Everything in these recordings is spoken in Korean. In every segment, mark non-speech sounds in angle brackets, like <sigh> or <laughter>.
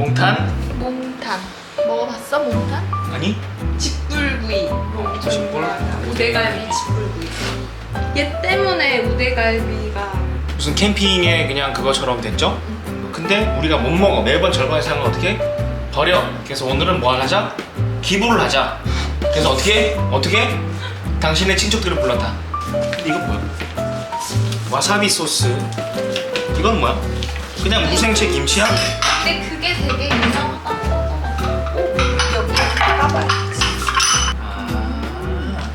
몽탄? 몽탄 먹어봤어 몽탄? 아니? 집불구이로 엄청 집불? 유명하다. 우대갈비 집불구이 얘 때문에 우대갈비가 무슨 캠핑에 그냥 그거처럼 됐죠? 근데 우리가 못 먹어 매번 절반의 상을 어떻게? 버려 그래서 오늘은 뭐 하자? 기부를 하자 그래서 어떻게? 어떻게? 당신의 친척들을 불렀다 이건 뭐야? 와사비 소스 이건 뭐야? 그냥 무생채 김치야? 근데 그게 되게 유명하다고 하더라고. 오, 여기 까봐야지. 아.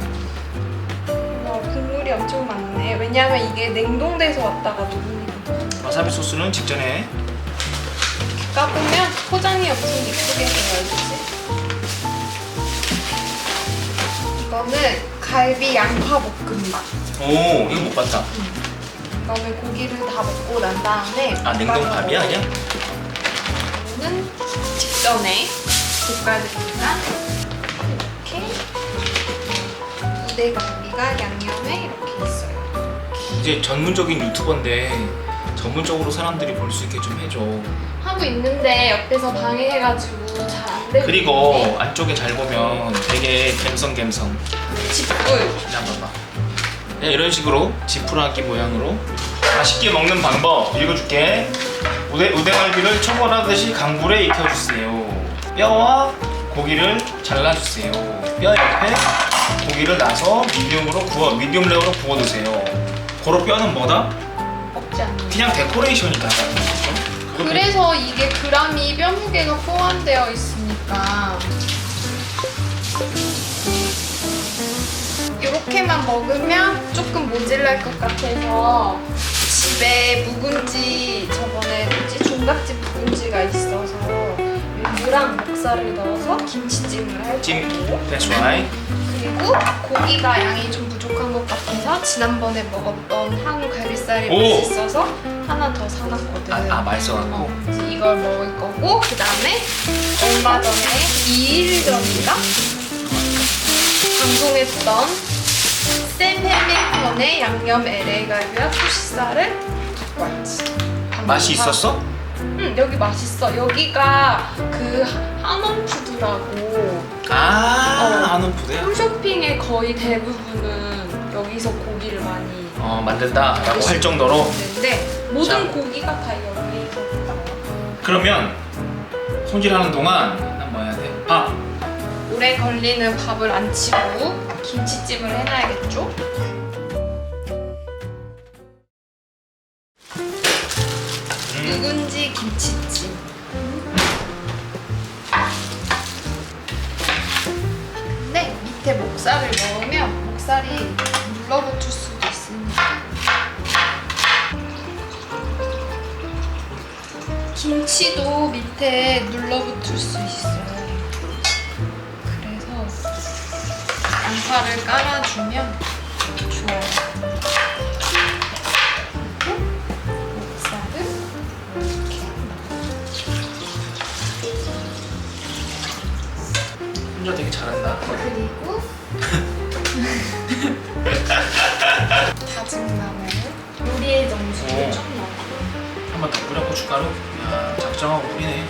와 국물이 엄청 많네. 왜냐면 이게 냉동돼서 왔다가 녹으니까 와사비 소스는 직전에. 까보면 포장이 엄청 예쁘게 되어 있지? 이거는 갈비 양파 볶음밥. 오 이거 못 봤다 이거는 고기를 다 먹고 난 다음에 아 냉동밥이야 그냥? 이거는 직전에 볶아줍니다 이렇게 우대갈비가 양념에 이렇게 있어요. 이제 전문적인 유튜버인데 전문적으로 사람들이 볼 수 있게 좀 해줘. 하고 있는데 옆에서 방해해가지고 잘 안 되고 그리고 안쪽에 잘 보면 되게 갬성갬성. 집불. 봐봐 그냥 이런 식으로 지푸라기 모양으로 맛있게 먹는 방법 읽어줄게. 우대, 우대갈비를 초벌하듯이 강불에 익혀주세요. 뼈와 고기를 잘라주세요. 뼈 옆에 고기를 놔서 미디움으로 구워 미디움 레어로 구워주세요. 고로 뼈는 뭐다? 않는 그냥 데코레이션이다. 그래서 이게 그람이 뼈 무게가 포함되어 있으니까 이렇게만 먹으면 조금 모질랄 것 같아서 집에 묵은지 저번에 뭐지? 종갓집 묵은지가 있어서 무랑 목살을 넣어서 김치찜을 할 찜. 거고 That's right 그리고 고기가 양이 좀 부족한 것 같아서 지난번에 먹었던 한우 갈비살이 오! 맛있어서 하나 더 사놨거든. 아, 아 맛있어갖고. 어, 그래서 이걸 먹을 거고 그 다음에 얼마 전에 2일 전인가? 방송했던 샘 햄밀턴의 양념 LA 갈비와 토시살을 갖고 왔지. 맛이 있었어? 응 여기 맛있어. 여기가 그 한원푸드라고 아 어. 부대야 홈쇼핑의 거의 대부분은 여기서 고기를 많이 어 만든다라고 할 정도로 먹는데 모든 자. 고기가 다 여기서 나와. 그러면 손질하는 동안 난 뭐 해야 돼? 밥 오래 걸리는 밥을 안 치고 김치찜을 해놔야겠죠? 목살이 눌러붙을 수도 있으니까. 김치도 밑에 눌러붙을 수 있어요. 그래서 양파를 깔아주면 좋아요. 그리고 목살을 이렇게 혼자 되게 잘한다 그리고 <laughs> 다진 마늘 요리의 정수를 오. 좀 넣고 한 번 더 뿌려 고춧가루 야 작정하고 뿌리네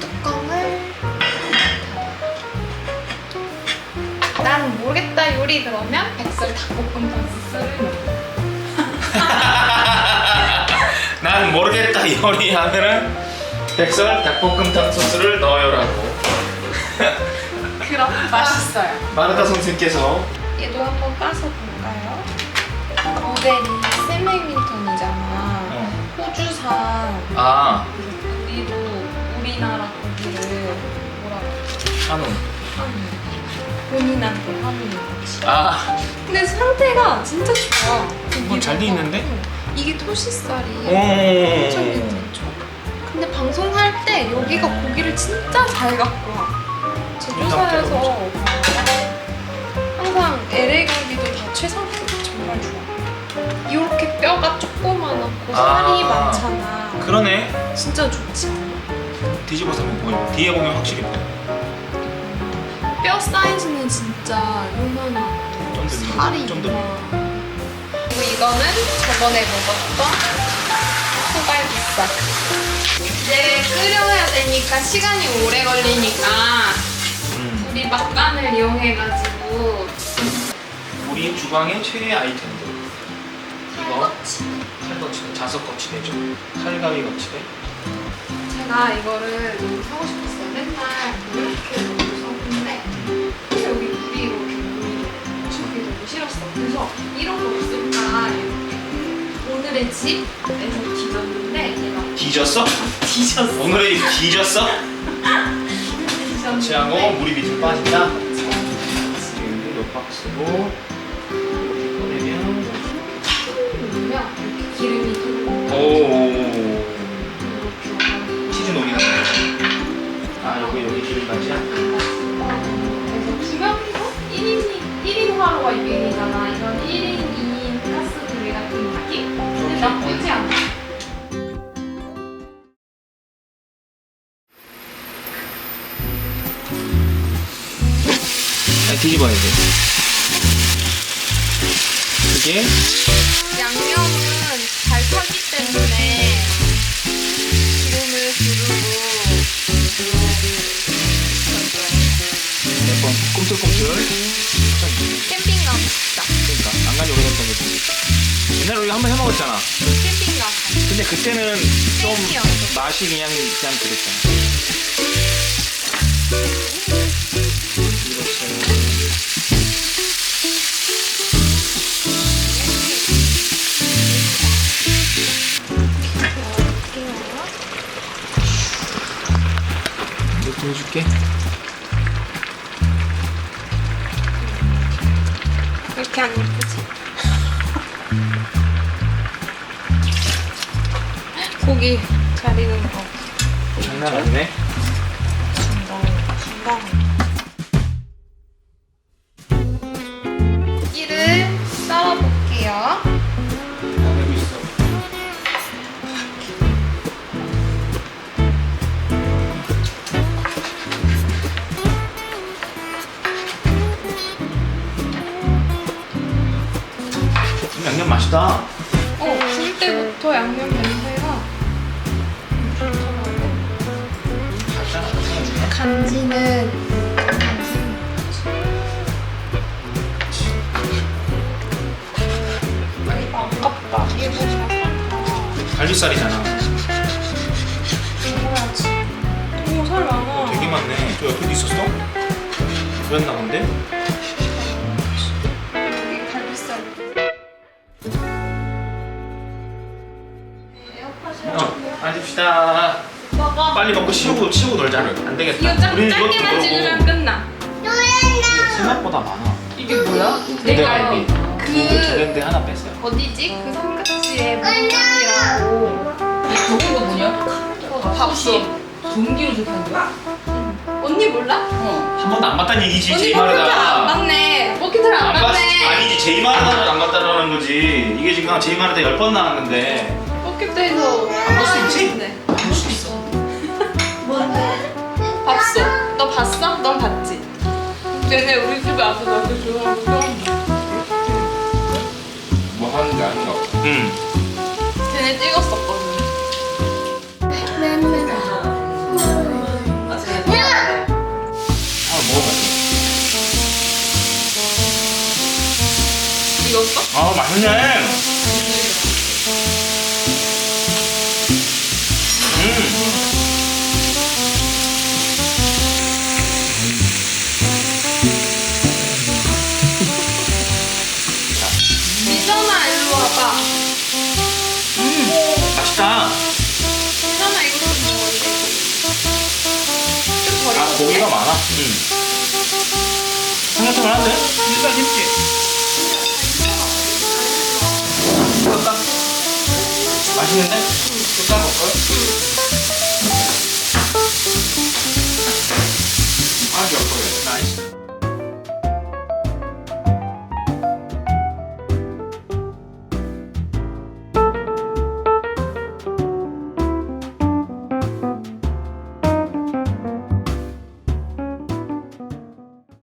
뚜껑을 닫아. 난 모르겠다 요리 그러면 백설 닭볶음탕 소스를. 난 모르겠다 요리 하면은 백설 닭볶음탕 소스를 넣어요라고 <laughs> 그럼 맛있어요. 마르타 선생님께서 얘도 한번 까서 볼까요? 모델이 샘 맥민턴이잖아. 어. 호주산 아 우리도 우리나라 고기를 뭐라고 한우 하는 본인한테 하는 거지. 아 근데 상태가 진짜 좋아. 뭐잘돼 있는데? 응. 이게 토시살이 오. 엄청 괜찮죠. 근데 방송할 때 여기가 고기를 진짜 잘 갖고 와. 제조사에서 항상 LA 갈비도 다 최상급 정말 좋아. 이렇게 뼈가 조그만하고 아. 살이 많잖아. 그러네 진짜 좋지 않아? 뒤집어서 보여 뒤에 보면 확실히 보여 뼈 사이즈는 진짜 요만하고 좀 더 살이 좀 더 있구나. 이거 이거는 저번에 먹었던 소갈비살. 이제 끓여야 되니까 시간이 오래 걸리니까 음. 우리 막간을 이용해가지고 우리 주방의 최애 아이템들. 이거 살거치, 자석 거치대죠. 살가위 거치대. 제가 이거를 너무 사고 싶었어요. 맨날 이렇게 놓고 썼는데 여기 물이 이렇게 보이는 저게 너무 싫었어. 그래서 이런 거 없을까 이렇게 오늘의 집에서 뒤졌는데 얘가 뒤졌어? <laughs> 뒤졌어. 오늘의 뒤졌어? 거치하고 물이 밑으로 빠진다. 몇 박스고 이렇게 꺼내면 기름이 돌고 오 이렇게 와가지고 치즈 녹이는 거. 아 여기 여기 기름까지야? 그래서 두 명이서 1인 1인 화로가 유행이잖 아, 뒤집어야 돼. 이게 양념은 잘 타기 때문에 기름을 두르고 몇번 꿈틀꿈틀. 캠핑 가고 싶다. 그러니까 안 간지 오래됐던 거지. 옛날에 우리 가 한 번 해 먹었잖아. 캠핑 가고. 근데 그때는 좀. 맛이 그냥 그냥 그랬잖아. 해줄게. 이렇게 안 예쁘지? <laughs> 고기 잘 익은 거. 장난 아니네. 고기를 맛있다. 어, 줄 때부터 양념 냄새가 간지는 아깝다. 이게 뭐 갈비살이잖아. 먹어야지. 오, 살 많아. 되게 많네. 저 옆에도 있었어? 그랬나 본데? 어, 앉읍시다. 먹어. 빨리 먹고 치우고 치우고 놀자. 안 되겠다. 이거 짝, 우리는 이것도 짧게만 그러고 찍으면 끝나. 생각보다 많아. 이게 뭐야? 우대갈비. 그두 개인데 하나 뺐어요. 어디지? 그 삼각지에 문간이라고 저거 뭐냐? 밥솥. 전기로 좋다는 거야? 언니 몰라? 어. 한 번도 안 봤다는 얘기지. 언니 제이 버킷을 안 마르다. 봤네. 버킷을 안안 봤, 봤네. 아니지 제이 마르다를 안 봤다는 거지. 이게 지금 제이 마르다 열 번 나왔는데. 버킷에서 볼수 있지? 네. 볼수 있어. <laughs> 밥솥. 너 봤어? 넌 봤지? 걔네 우리 집에 와서 나한테 좋아하는 뭐 하는 게 아닌가 보다. 응. 걔네 찍었었거든. 아 먹어봐. 익었어? 아 맛있네. 미선아 일로 와봐. 맛있다. 미선아 이거 좀 먹어야 돼. 좀아 버리고 고기가 많아. 응. 청양청양한데? 일단 김치. 맛있는데? 또 따먹을걸?